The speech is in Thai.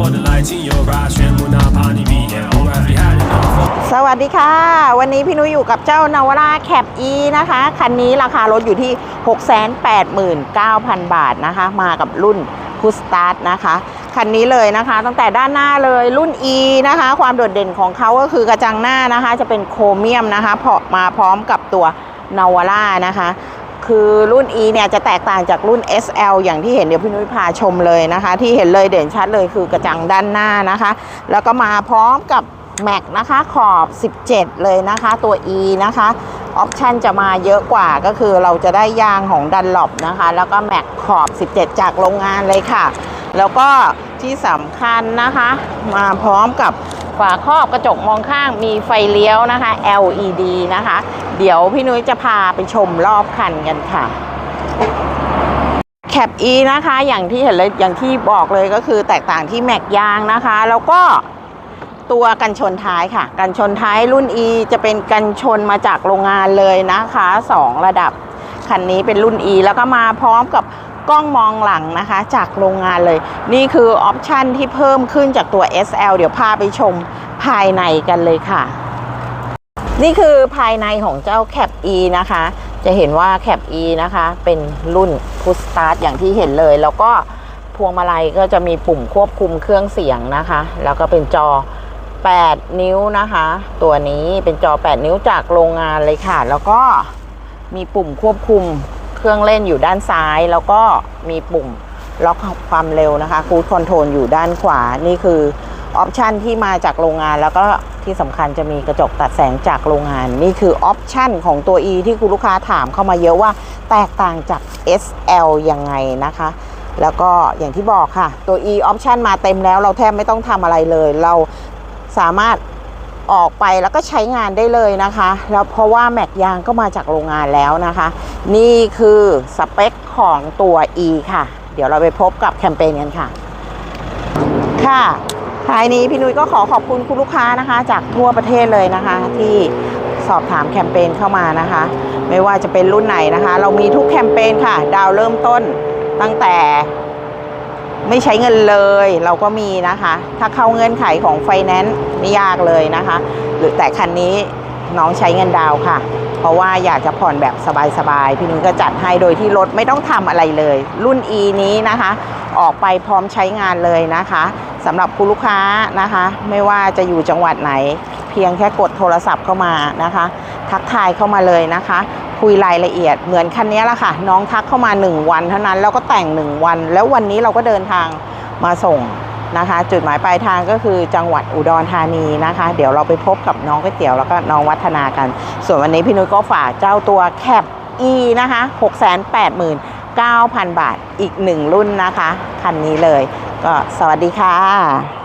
the lights in your eyes 全部哪怕你闭眼 Alright we had enough of สวัสดีค่ะ วันนี้พี่นุ้ยอยู่กับเจ้านาวาร่าแคป E นะคะ คันนี้ราคารถอยู่ที่ 689,000 บาทนะคะ มากับรุ่นพุสตาร์ทนะคะ คันนี้เลยนะคะ ตั้งแต่ด้านหน้าเลยรุ่น E นะคะ ความโดดเด่นของเขาก็คือกระจังหน้านะคะ จะเป็นโครเมียมนะคะเพาะมาพร้อมกับตัวนาวาร่านะคะ คือรุ่น E เนี่ยจะแตกต่างจากรุ่น SL อย่างที่เห็นเดี๋ยวพี่นุ้ยพาชมเลยนะคะ ที่เห็นเลยเด่นชัดเลยคือกระจังด้านหน้านะคะ แล้วก็มาพร้อมกับแม็กนะคะขอบ 17 เลยนะคะตัว E นะคะออปชันจะมาเยอะกว่าก็คือเราจะได้ยางของดันหลบนะคะ แล้วก็แม็กขอบ 17 จากโรงงานเลยค่ะ แล้วก็ที่สำคัญนะคะ มาพร้อมกับ ฝาครอบกระจกมองข้างมีไฟเลี้ยวนะคะ LED นะคะ เดี๋ยวพี่นุ้ยจะพาไปชมรอบคันกันค่ะแคป E นะคะอย่างที่เห็นเลยอย่างที่บอกเลยก็คือแตกต่างที่แม็กยางนะคะ แล้วก็ตัวกันชนท้ายค่ะ กันชนท้ายรุ่น E จะเป็นกันชนมาจากโรงงานเลยนะคะสองระดับคันนี้เป็นรุ่น E แล้วก็มาพร้อมกับ ล้องมองหลังนะคะ จากโรงงานเลย นี่คือออปชันที่เพิ่มขึ้นจากตัว SL เดี๋ยวพาไปชมภายในกันเลยค่ะ นี่คือภายในของเจ้า Cap E นะคะ จะเห็นว่า Cap E นะคะ เป็นรุ่น Push Start อย่างที่เห็นเลย แล้วก็พวงมาลัยก็จะมีปุ่มควบคุมเครื่องเสียงนะคะ แล้วก็เป็นจอ 8 นิ้วนะคะ ตัวนี้เป็นจอ 8 นิ้วจากโรงงานเลยค่ะ แล้วก็มีปุ่มควบคุม เครื่องเล่นอยู่ด้านซ้าย แล้วก็มีปุ่มล็อกความเร็วนะคะคูดคอนโทรลอยู่ด้านขวา นี่คือออปชันที่มาจากโรงงาน แล้วก็ที่สำคัญจะมีกระจกตัดแสงจากโรงงาน นี่คือออปชันของตัว E ที่คุณลูกค้าถามเข้ามาเยอะว่าแตกต่างจาก SL ยังไงนะคะแล้วก็อย่างที่บอกค่ะ ตัว E ออปชันมาเต็มแล้วเราแทบไม่ต้องทำอะไรเลย เราสามารถ ออกไปแล้วก็ใช้งานได้เลยนะคะ แล้วเพราะว่าแม็กยางก็มาจากโรงงานแล้วนะคะ นี่คือสเปคของตัว E ค่ะ เดี๋ยวเราไปพบกับแคมเปญกันค่ะ ค่ะท้ายนี้พี่นุ้ยก็ขอขอบคุณคุณลูกค้านะคะ จากทั่วประเทศเลยนะคะ ที่สอบถามแคมเปญเข้ามานะคะ ไม่ว่าจะเป็นรุ่นไหนนะคะ เรามีทุกแคมเปญค่ะ ดาวเริ่มต้นตั้งแต่ ไม่ใช้เงินเลยเราก็มีนะคะ ถ้าเข้าเงื่อนไขของไฟแนนซ์ไม่ยากเลยนะคะ หรือแต่คันนี้น้องใช้เงินดาวค่ะ เพราะว่าอยากจะผ่อนแบบสบายๆ พี่นุ้ยก็จัดให้โดยที่รถไม่ต้องทำอะไรเลย รุ่น E นี้นะคะ ออกไปพร้อมใช้งานเลยนะคะสำหรับคุณลูกค้านะคะ ไม่ว่าจะอยู่จังหวัดไหน เพียงแค่กดโทรศัพท์เข้ามานะคะ ทักทายเข้ามาเลยนะคะ คุยรายละเอียดเหมือนคันนี้แหละค่ะ น้องทักเข้ามา 1 วันเท่านั้นแล้วก็แต่ง 1 วัน แล้ววันนี้เราก็เดินทางมาส่งนะคะ จุดหมายปลายทางก็คือจังหวัดอุดรธานีนะคะ เดี๋ยวเราไปพบกับน้องก๋วยเตี๋ยวแล้วก็น้องวัฒนากัน ส่วนวันนี้พี่นุ้ยก็ฝากเจ้าตัวแคป E นะคะ689,000 บาทอีกหนึ่งรุ่นนะคะ คันนี้เลย ก็สวัสดีค่ะ